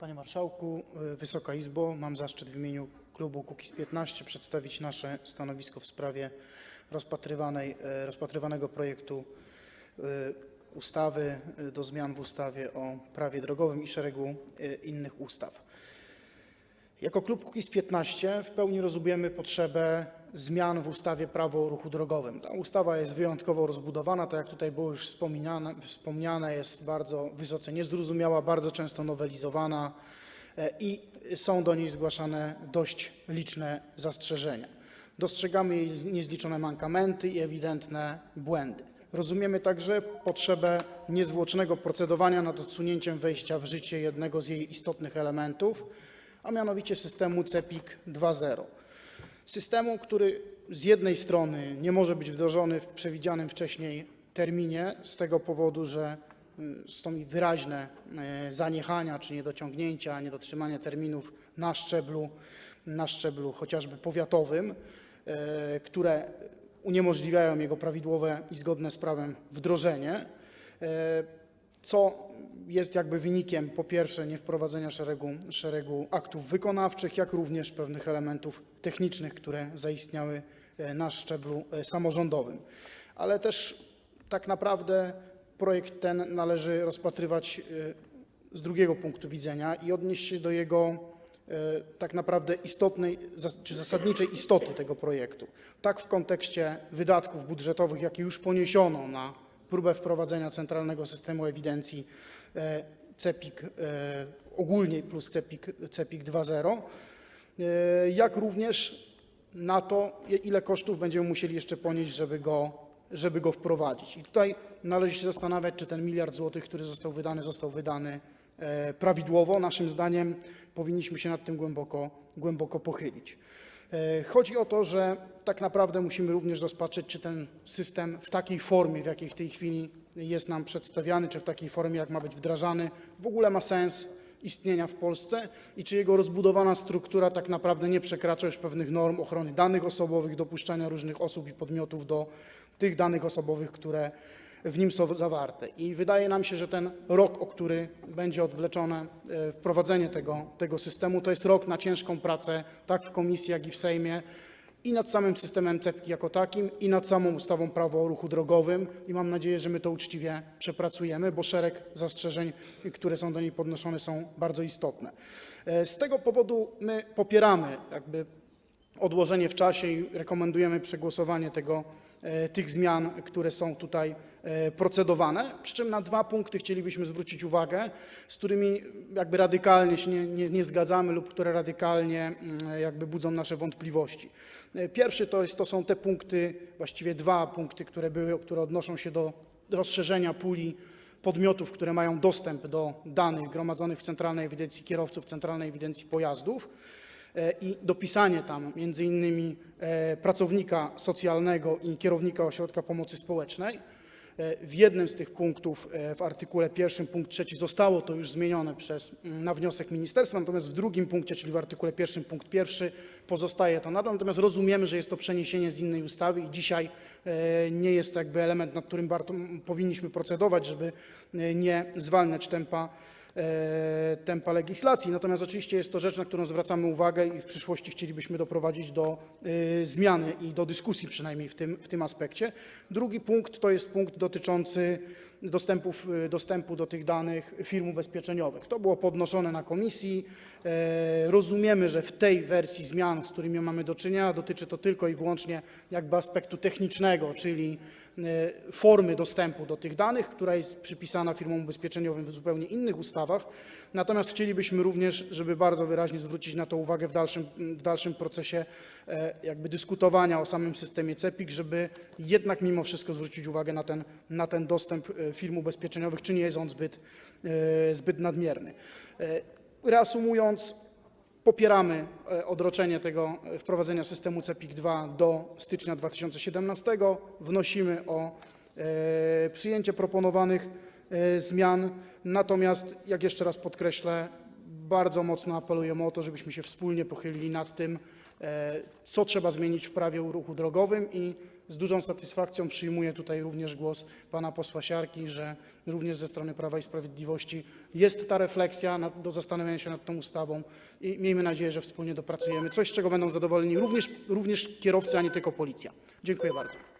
Panie Marszałku, y, Wysoka Izbo, mam zaszczyt w imieniu klubu Kukiz’15 przedstawić nasze stanowisko w sprawie rozpatrywanej, e, rozpatrywanego projektu y, ustawy do zmian w ustawie o prawie drogowym i szeregu innych ustaw. Jako klub Kukiz’15 w pełni rozumiemy potrzebę zmian w ustawie Prawo o ruchu drogowym. Ta ustawa jest wyjątkowo rozbudowana, tak jak tutaj było już wspomniane, wspomniane jest bardzo wysoce niezrozumiała, bardzo często nowelizowana e, i są do niej zgłaszane dość liczne zastrzeżenia. Dostrzegamy jej niezliczone mankamenty i ewidentne błędy. Rozumiemy także potrzebę niezwłocznego procedowania nad odsunięciem wejścia w życie jednego z jej istotnych elementów, a mianowicie systemu CEPIK 2.0. Systemu, który z jednej strony nie może być wdrożony w przewidzianym wcześniej terminie, z tego powodu, że mm, są wyraźne e, zaniechania czy niedociągnięcia, niedotrzymanie terminów na szczeblu, na szczeblu chociażby powiatowym, e, które uniemożliwiają jego prawidłowe i zgodne z prawem wdrożenie, e, co jest jakby wynikiem po pierwsze niewprowadzenia szeregu, szeregu aktów wykonawczych, jak również pewnych elementów technicznych, które zaistniały e, na szczeblu e, samorządowym. Ale też tak naprawdę projekt ten należy rozpatrywać e, z drugiego punktu widzenia i odnieść się do jego tak naprawdę istotnej czy zasadniczej istoty tego projektu. Tak w kontekście wydatków budżetowych, jakie już poniesiono na próbę wprowadzenia centralnego systemu ewidencji e, CEPIK e, ogólnie plus CEPIK, CEPIK 2.0, e, jak również na to, ile kosztów będziemy musieli jeszcze ponieść, żeby go, żeby go wprowadzić. I tutaj należy się zastanawiać, czy ten miliard złotych, który został wydany, został wydany prawidłowo. Naszym zdaniem powinniśmy się nad tym głęboko, głęboko pochylić. E, Chodzi o to, że tak naprawdę musimy również rozpatrzeć, czy ten system w takiej formie, w jakiej w tej chwili jest nam przedstawiany, czy w takiej formie, jak ma być wdrażany, w ogóle ma sens istnienia w Polsce i czy jego rozbudowana struktura tak naprawdę nie przekracza już pewnych norm ochrony danych osobowych, dopuszczania różnych osób i podmiotów do tych danych osobowych, które w nim są zawarte. I wydaje nam się, że ten rok, o który będzie odwleczone e, wprowadzenie tego, tego systemu, to jest rok na ciężką pracę, tak w komisji, jak i w Sejmie, i nad samym systemem CEPK jako takim, i nad samą ustawą Prawo o ruchu drogowym. I mam nadzieję, że my to uczciwie przepracujemy, bo szereg zastrzeżeń, które są do niej podnoszone, są bardzo istotne. E, Z tego powodu my popieramy jakby odłożenie w czasie i rekomendujemy przegłosowanie tego, tych zmian, które są tutaj e, procedowane. Przy czym na dwa punkty chcielibyśmy zwrócić uwagę, z którymi jakby radykalnie się nie, nie, nie zgadzamy lub które radykalnie mm, jakby budzą nasze wątpliwości. E, Pierwszy to, jest, to są te punkty, właściwie dwa punkty, które były, które odnoszą się do rozszerzenia puli podmiotów, które mają dostęp do danych gromadzonych w Centralnej Ewidencji Kierowców, Centralnej Ewidencji Pojazdów e, i dopisanie tam między innymi e, pracownika socjalnego i kierownika ośrodka pomocy społecznej. E, W jednym z tych punktów e, w artykule pierwszym punkt trzeci zostało to już zmienione przez, mm, na wniosek ministerstwa, natomiast w drugim punkcie, czyli w artykule pierwszym punkt pierwszy pozostaje to nadal, natomiast rozumiemy, że jest to przeniesienie z innej ustawy i dzisiaj e, nie jest to jakby element, nad którym powinniśmy procedować, żeby e, nie zwalniać tempa e, tempa legislacji. Natomiast oczywiście jest to rzecz, na którą zwracamy uwagę i w przyszłości chcielibyśmy doprowadzić do e, zmiany i do dyskusji przynajmniej w tym, w tym aspekcie. Drugi punkt to jest punkt dotyczący dostępów, e, dostępu do tych danych firm ubezpieczeniowych. To było podnoszone na komisji. E, Rozumiemy, że w tej wersji zmian, z którymi mamy do czynienia, dotyczy to tylko i wyłącznie jakby aspektu technicznego, czyli e, formy dostępu do tych danych, która jest przypisana firmom ubezpieczeniowym w zupełnie innych ustawach. Natomiast chcielibyśmy również, żeby bardzo wyraźnie zwrócić na to uwagę w dalszym, w dalszym procesie e, jakby dyskutowania o samym systemie CEPIK, żeby jednak mimo wszystko zwrócić uwagę na ten, na ten dostęp e, firm ubezpieczeniowych, czy nie jest on zbyt, e, zbyt nadmierny. E, Reasumując, Popieramy e, odroczenie tego e, wprowadzenia systemu CEPIK 2 do stycznia 2017. Wnosimy o e, przyjęcie proponowanych e, zmian. Natomiast, jak jeszcze raz podkreślę, bardzo mocno apelujemy o to, żebyśmy się wspólnie pochylili nad tym, e, co trzeba zmienić w prawie o ruchu drogowym i z dużą satysfakcją przyjmuję tutaj również głos pana posła Siarki, że również ze strony Prawa i Sprawiedliwości jest ta refleksja nad, do zastanowienia się nad tą ustawą i miejmy nadzieję, że wspólnie dopracujemy coś, z czego będą zadowoleni również, również kierowcy, a nie tylko policja. Dziękuję bardzo.